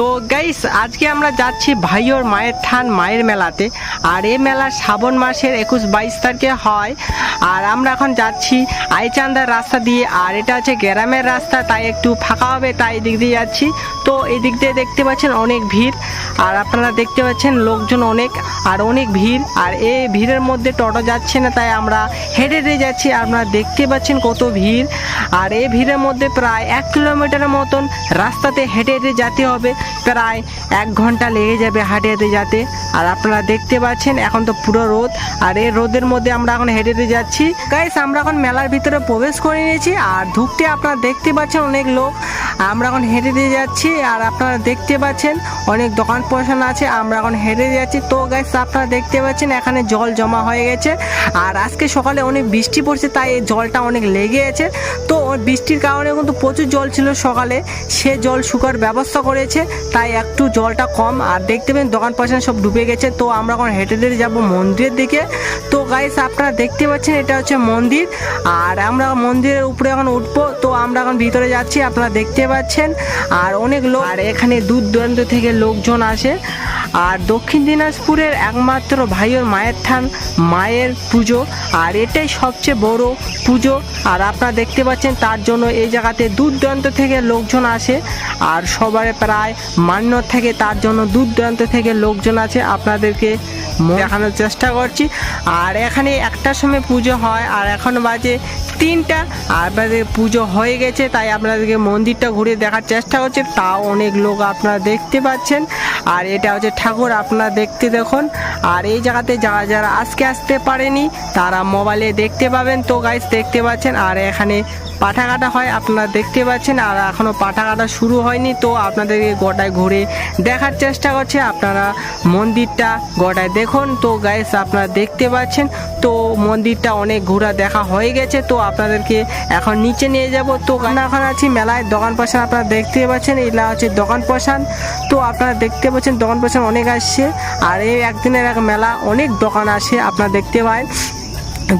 তো গাইস আজকে আমরা যাচ্ছি ভাইওর মায়ের থান মায়ের মেলাতে। আর এই মেলা শ্রাবণ মাসের একুশ বাইশ তারিখে হয়। আর আমরা এখন যাচ্ছি আইচান্দার রাস্তা দিয়ে। আর এটা হচ্ছে গ্রামের রাস্তা, তাই একটু ফাঁকা হবে, তাই এদিক দিয়ে যাচ্ছি। তো এই দিক দিয়ে দেখতে পাচ্ছেন অনেক ভিড়। আর আপনারা দেখতে পাচ্ছেন লোকজন অনেক, আর অনেক ভিড়। আর এই ভিড়ের মধ্যে টোটো যাচ্ছে না, তাই আমরা হেঁটে হেঁটে যাচ্ছি। আপনারা দেখতে পাচ্ছেন কত ভিড়। আর এই ভিড়ের মধ্যে প্রায় এক কিলোমিটারের মতন রাস্তাতে হেঁটে হেঁটে যেতে হবে। প্রায় এক ঘণ্টা লেগে যাবে হাঁটে হেঁটে যাতে। আর আপনারা দেখতে পাচ্ছেন, এখন তো পুরো রোদ। আর এই রোদের মধ্যে আমরা এখন হেঁটে হেঁটে যাচ্ছি। গাইস আমরা এখন মেলার ভিতরে প্রবেশ করে নিয়েছি। আর ধূপটি আপনারা দেখতে পাচ্ছেন অনেক লোক। আমরা এখন হেঁটে দিয়ে যাচ্ছি আর আপনারা দেখতে পাচ্ছেন অনেক দোকান পোষণ আছে, আমরা এখন হেঁটে দিয়ে যাচ্ছি। তো গাইস আপনারা দেখতে পাচ্ছেন এখানে জল জমা হয়ে গেছে আর আজকে সকালে অনেক বৃষ্টি পড়ছে, তাই এই জলটা অনেক লেগে গেছে তো বৃষ্টির কারণে কিন্তু প্রচুর জল ছিল সকালে, সে জল শুকার ব্যবস্থা করেছে, তাই একটু জলটা কম। আর দেখতে পেন দোকান পয়সা সব ডুবে গেছে, তো আমরা এখন হেঁটে হেঁটে যাব মন্দিরের দিকে। তো গাইস আপনারা দেখতে পাচ্ছেন এটা হচ্ছে মন্দির, আর আমরা মন্দিরের উপরে এখন উঠবো, তো আমরা এখন ভিতরে যাচ্ছি, আপনারা দেখতে পাচ্ছেন। আর অনেক লোক আর এখানে দূর দূরান্ত থেকে লোকজন আসে। আর দক্ষিণ দিনাজপুরের একমাত্র ভাইয়ের মায়ের থান, মায়ের পুজো। আর এটাই সবচেয়ে বড় পুজো। আর আপনারা দেখতে পাচ্ছেন তার জন্য এই জায়গাতে দূর দূরান্ত থেকে লোকজন আসে। আর সবার প্রায় মান্য থেকে তার জন্য দূর দূরান্ত থেকে লোকজন আছে আপনাদেরকে দেখানোর চেষ্টা করছি। আর এখানে একটার সময় পুজো হয়। আর এখন বাজে তিনটা, আপনাদের পুজো হয়ে গেছে, তাই আপনাদেরকে মন্দিরটা ঘুরে দেখার চেষ্টা করছে। তাও অনেক লোক আপনারা দেখতে পাচ্ছেন। আর এটা হচ্ছে ঠাকুর, আপনারা দেখতে দেখুন। আর এই জায়গাতে যারা যারা আজকে আসতে পারেনি, তারা মোবাইলে দেখতে পাবেন। তো গাইস দেখতে পাচ্ছেন। আর এখানে পাঠা কাটা হয়, আপনারা দেখতে পাচ্ছেন। আর এখনও পাঠা কাটা শুরু হয়নি, তো আপনাদেরকে গোটায় ঘুরে দেখার চেষ্টা করছে। আপনারা মন্দিরটা গোটায় দেখুন। তো গাইস আপনারা দেখতে পাচ্ছেন। তো মন্দিরটা অনেক ঘোরা দেখা হয়ে গেছে। তো আপনাদেরকে এখন নিচে নিয়ে যাব। তো এখন আছি মেলায়। দোকান পয়সা আপনারা দেখতে পাচ্ছেন এটা হচ্ছে দোকান পয়সান তো আপনারা দেখতে পাচ্ছেন দোকান পয়সা অনেক আসছে। আর এই একদিনের এক মেলা অনেক দোকান আসে, আপনারা দেখতে পায়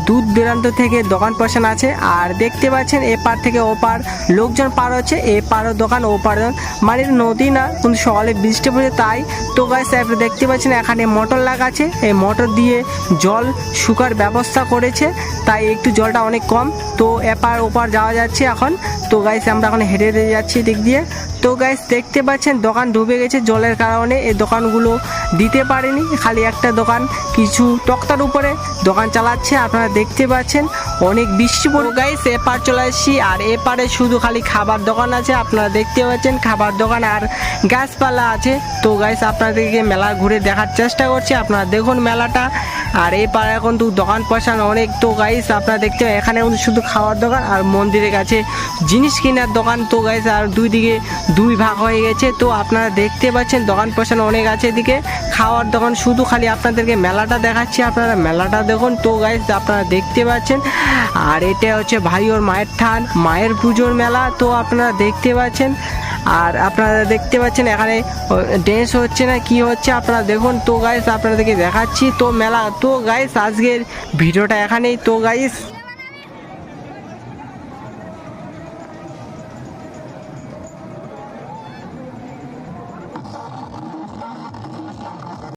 দূর দূরান্ত থেকে দোকান পয়সা আছে। আর দেখতে পাচ্ছেন এপার থেকে ওপার লোকজন পার হচ্ছে। এ পারও দোকান, ও পার মানে নদী না, কিন্তু সকালে বৃষ্টি পড়ছে, তাই তো গাছ আপনি দেখতে পাচ্ছেন এখানে মোটর লাগা আছে এই মোটর দিয়ে জল শুকার ব্যবস্থা করেছে, তাই একটু জলটা অনেক কম। তো এপার ওপার যাওয়া যাচ্ছে এখন। তো গাইস আমরা এখন হেঁটে হেঁটে যাচ্ছি দিক দিয়ে। তো গাইস দেখতে পাচ্ছেন, দোকান ডুবে গেছে জলের কারণে। এই দোকানগুলো দিতে পারেনি, খালি একটা দোকান, কিছু তক্তার উপরে দোকান চালাচ্ছে। আপনারা দেখতে পাচ্ছেন, অনেক বৃষ্টি পড়ে গাইস এপার চলে আসছি, আর এপারে শুধু খালি খাবার দোকান আছে। আপনারা দেখতে পাচ্ছেন, খাবার দোকান আর গাছপালা আছে। তো গাইস আপনাদেরকে মেলা ঘুরে দেখার চেষ্টা করছি। আপনারা দেখুন মেলাটা। আর এই পাড়ায় কিন্তু দোকান পয়সা অনেক তো গাইস আপনারা দেখতে এখানে কিন্তু শুধু খাওয়ার দোকান আর মন্দিরের কাছে জিনিস কেনার দোকান তো গাইস আর দুই দিকে দুই ভাগ হয়ে গেছে। তো আপনারা দেখতে পাচ্ছেন, দোকান পয়সা অনেক আছে এদিকে। খাওয়ার দোকান শুধু খালি আপনাদেরকে মেলাটা দেখাচ্ছি, আপনারা মেলাটা দেখুন। তো গাইস আপনারা দেখতে পাচ্ছেন, আর এটা হচ্ছে ভাই ওর মায়ের থান, মায়ের পুজোর মেলা। তো আপনারা দেখতে পাচ্ছেন আর আপনারা দেখতে পাচ্ছেন এখানে ড্যান্স হচ্ছে না, কি হচ্ছে আপনারা দেখুন। তো গাইস আপনাদেরকে দেখাচ্ছি। তো মেলা, তো গাইস আজকের ভিডিওটা এখানেই। তো গাইস